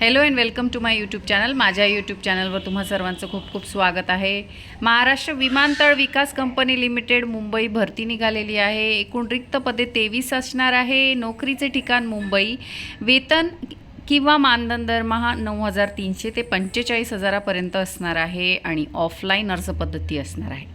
Hello and welcome to my YouTube channel माझ्या YouTube चॅनलवर तुम्हा सर्वांचं खूप खूप स्वागत आहे. महाराष्ट्र विमानतळ विकास कंपनी लिमिटेड मुंबई भरती निघालेली आहे. एकूण रिक्त पदे तेवीस असणार आहे. नोकरीचे ठिकाण मुंबई. वेतन किंवा मानधन दरमहा नऊ हजार तीनशे ते पंचेचाळीस हजारापर्यंत असणार आहे आणि ऑफलाईन अर्ज पद्धती असणार आहे.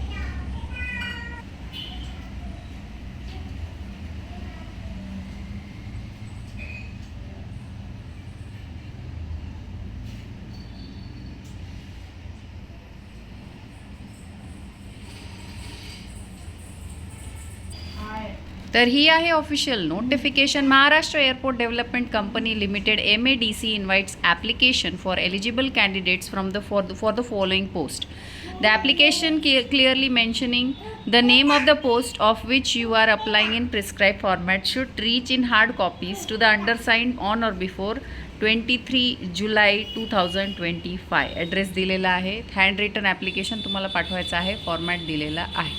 तर ही आहे official notification Maharashtra airport development company limited M A D C invites application for eligible candidates from the for the for the following post the application clearly mentioning the name of the post of which you are applying in prescribe format should reach in hard copies to the undersign on or before twenty three July two thousand twenty five address दिलेला आहे. Hand return application तुम्हाला पाठवायचं आहे. Format दिलेला आहे.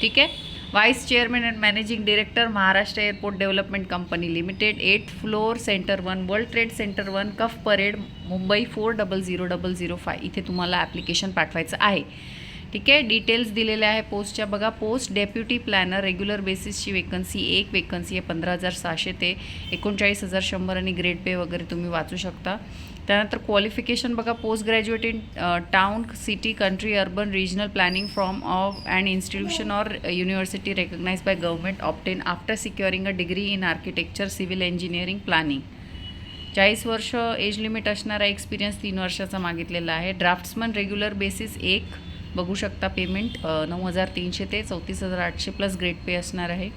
ठीक आहे? Vice chairman and managing director Maharashtra airport development company limited eight floor centre one world trade centre one cuff parade Mumbai four double zero double zero five इथे तुम्हाला application पाठवायचं आहे. ठीक आहे? डिटेल्स दिलेल्या आहे पोस्टच्या बघा पोस्ट डेप्युटी प्लॅनर रेग्युलर बेसिसची वेकन्सी एक वेकन्सी आहे पंधरा हजार सहाशे ते एकोणचाळीस हजार शंभर आणि ग्रेड पे वगैरे तुम्ही वाचू शकता. त्यानंतर क्वालिफिकेशन बघा post graduate in town city country urban regional planning from of and institution or university recognize by government obtain after securing a degree in architecture civil engineering planning चाळीस वर्ष age limit असणारा experience तीन वर्षाचा मागितलेला आहे. Draughtsman regular basis एक. बघू शकता पेमेंट नऊ हजार तीनशे ते चौतीस हजार आठशे प्लस ग्रेड पे असणार आहे.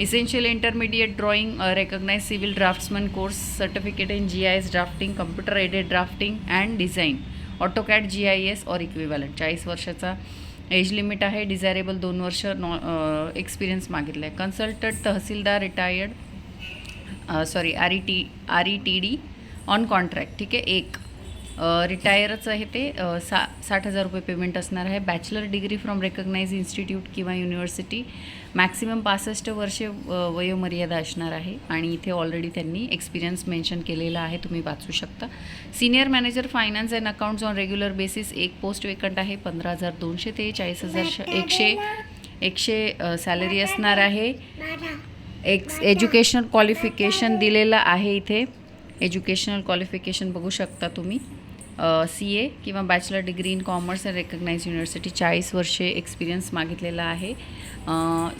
Essential intermediate drawing recognize civil draughtsman course certificate in G I S drafting computer aided drafting and design AutoCAD G I S or equivalent चाळीस वर्षाचा एज लिमिट आहे. डिझायरेबल दोन वर्ष नॉ एक्सपिरियन्स मागितलं आहे consultant tehsildar retired sorry R E T R E T D on contract ठीक आहे? एक. रिटायरच आहे ते. सा साठ हजार रुपये पेमेंट असणार आहे. Bachelor degree from recognize institute किंवा युनिव्हर्सिटी मॅक्सिमम पासष्ट वर्षे वयोमर्यादा असणार आहे. आणि इथे ऑलरेडी त्यांनी एक्सपिरियन्स मेन्शन केलेला आहे. तुम्ही वाचू शकता. Senior manager finance and accounts on regular basis एक पोस्ट वेकंट आहे. पंधरा हजार दोनशे ते चाळीस हजार श- एकशे एकशे सॅलरी असणार आहे. एक्स एज्युकेशनल क्वालिफिकेशन दिलेलं आहे इथे. एज्युकेशनल क्वालिफिकेशन बघू शकता तुम्ही. सी ए किंवा bachelor degree in commerce and recognize university चाळीस वर्षे एक्सपिरियन्स मागितलेला आहे.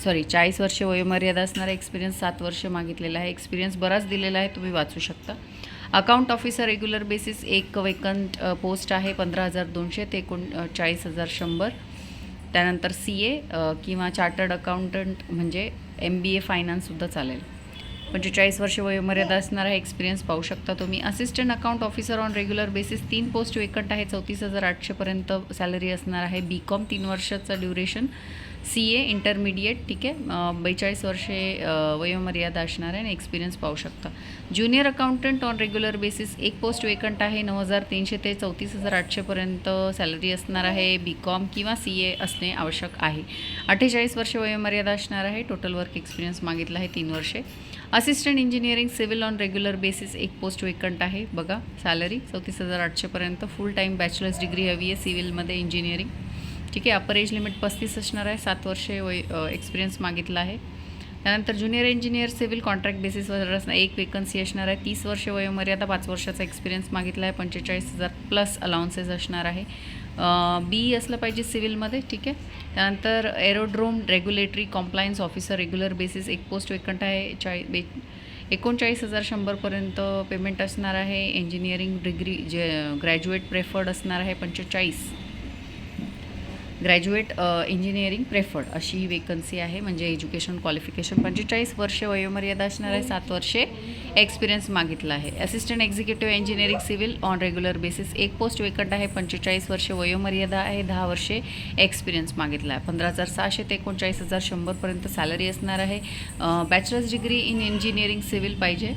सॉरी चाळीस वर्षे वयोमर्यादा असणारा एक्सपिरियन्स सात वर्ष मागितलेला आहे. एक्सपिरियन्स बराच दिलेला आहे तुम्ही वाचू शकता. अकाउंट ऑफिसर रेग्युलर बेसिस एक वेकंट पोस्ट आहे पंधरा हजार दोनशे ते एकोण चाळीस हजार शंभर. त्यानंतर सी ए किंवा चार्टर्ड अकाउंटंट म्हणजे एम बी ए फायनान्ससुद्धा चालेल. पंचेचाळीस वर्ष वयोमर्यादा असणारा एक्सपिरियन्स पाहू शकता तुम्ही. Assistant account officer on regular basis तीन पोस्ट वेकंट आहे चौतीस हजार आठशेपर्यंत सॅलरी असणार आहे. बी कॉम तीन वर्षाचं ड्युरेशन सी ए इंटरमिडिएट ठीक आहे? बेचाळीस वर्षे वयोमर्यादा असणार आहे आणि एक्सपिरियन्स पाहू शकता. Junior accountant on regular basis एक पोस्ट वेकंट आहे नऊ हजार तीनशे ते चौतीस हजार आठशेपर्यंत सॅलरी असणार आहे. बी कॉम किंवा सी ए असणे आवश्यक आहे. अठ्ठेचाळीस वर्ष वयोमर्यादा असणार आहे. टोटल वर्क एक्सपिरियन्स मागितला आहे तीन वर्षे. Assistant engineering civil on regular basis एक पोस्ट वेकंट आहे. बघा सॅलरी चौतीस हजार आठशेपर्यंत फुल टाईम बॅचलर्स डिग्री हवी आहे सिव्हिलमध्ये इंजिनिअरिंग ठीक आहे अपर एज लिमिट पस्तीस असणार आहे. सात वर्षे वय एक्सपिरियन्स मागितला आहे. त्यानंतर ज्युनियर इंजिनियर सिव्हिल कॉन्ट्रॅक्ट बेसिसवर असणार एक वेकन्सी असणार आहे. तीस वर्ष वयोमर्यादा पाच वर्षाचा एक्सपिरियन्स मागितला आहे. पंचेचाळीस हजार प्लस अलाउन्सेस असणार आहे. बी असलं पाहिजे सिव्हिलमध्ये ठीक आहे. त्यानंतर aerodrome regulatory compliance officer regular basis एक पोस्ट वेकंट आहे चाळी बे एकोणचाळीस हजार शंभरपर्यंत पेमेंट असणार आहे. इंजिनिअरिंग डिग्री जे ग्रॅज्युएट प्रेफर्ड असणार आहे पंचेचाळीस. ग्रॅज्युएट इंजिनिअरिंग प्रेफर्ड अशी ही वेकन्सी आहे. म्हणजे एज्युकेशन क्वालिफिकेशन पंचेचाळीस वर्षे वयोमर्यादा असणार आहे सात वर्षे एक्सपिरियन्स मागितला आहे. Assistant executive engineering civil on regular basis एक पोस्ट वेकंट आहे पंचेचाळीस वर्षे वयोमर्यादा आहे दहा वर्षे एक्सपिरियन्स मागितला आहे. पंधरा हजार सहाशे ते एकोणचाळीस हजार शंभरपर्यंत सॅलरी असणार आहे. Bachelors degree in engineering civil पाहिजे.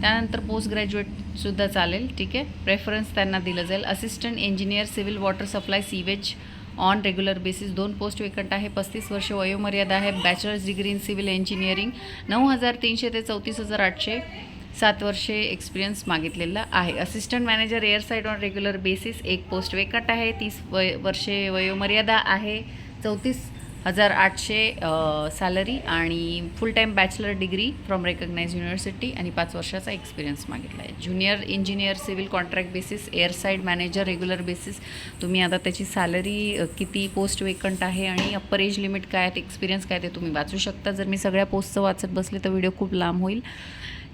त्यानंतर पोस्ट ग्रॅज्युएटसुद्धा चालेल ठीक आहे. प्रेफरन्स त्यांना दिलं जाईल. Assistant engineer civil water supply sewage on regular basis दोन पोस्ट वेकंट आहे पस्तीस वर्ष वयोमर्यादा आहे bachelors degree in civil engineering नऊ हजार तीनशे ते चौतीस हजार आठशे सात वर्षे एक्सपिरियन्स मागितलेला आहे. Assistant manager airside on regular basis एक पोस्ट वेकट आहे तीस वय वर्षे वयोमर्यादा आहे चौतीस हजार आठशे सॅलरी आणि full time bachelor degree from recognize university आणि पाच वर्षाचा एक्सपिरियन्स मागितला आहे. Junior engineer civil contract basis airside manager regular basis तुम्ही आता त्याची सॅलरी किती पोस्ट वेकंट आहे आणि अप्पर एज लिमिट काय आहे एक्सपिरियन्स काय ते तुम्ही वाचू शकता. जर मी सगळ्या पोस्टचं वाचत बसले तर व्हिडिओ खूप लांब होईल.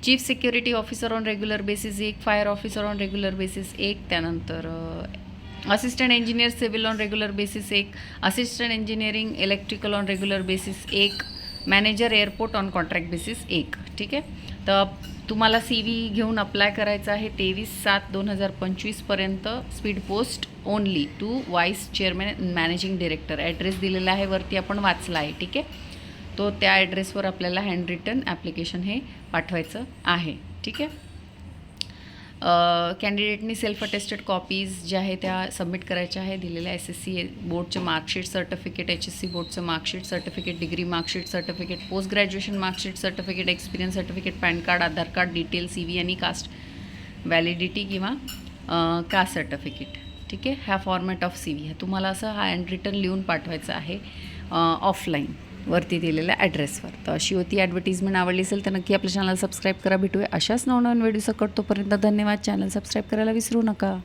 Chief security officer on regular basis एक fire officer on regular basis एक. त्यानंतर assistant engineer civil on regular basis एक. Assistant engineering electrical on regular basis एक. Manager airport on contract basis एक. ठीक आहे? तर तुम्हाला सी व्ही घेऊन अप्लाय करायचं आहे तेवीस सात दोन हजार पंचवीसपर्यंत speed post only to vice chairman managing director address दिलेला आहे वरती आपण वाचला आहे. ठीक आहे? तो त्या ॲड्रेसवर आपल्याला हँड रिटन ॲप्लिकेशन हे पाठवायचं आहे. ठीक आहे? कॅन्डिडेटनी सेल्फ अटेस्टेड कॉपीज ज्या आहे त्या सबमिट करायच्या आहे दिलेल्या S S C बोर्डचं marksheet certificate H S C बोर्डचं marksheet certificate degree marksheet certificate post graduation marksheet certificate experience certificate PAN card Aadhaar card detail C V आणि कास्ट व्हॅलिडिटी किंवा caste certificate ठीक आहे? ह्या format of C V तुम्हाला असं हा hand return लिहून पाठवायचं आहे ऑफलाईन वरती दिलेल्या ॲड्रेसवर तर अशी होती ॲडव्हर्टिजमेंट आवडली असेल तर नक्की आपल्या चॅनल सबस्क्राईब करा. भेटूया अशाच नवनवीन व्हिडिओ सकट तोपर्यंत धन्यवाद. चॅनल सबस्क्राईब करायला विसरू नका.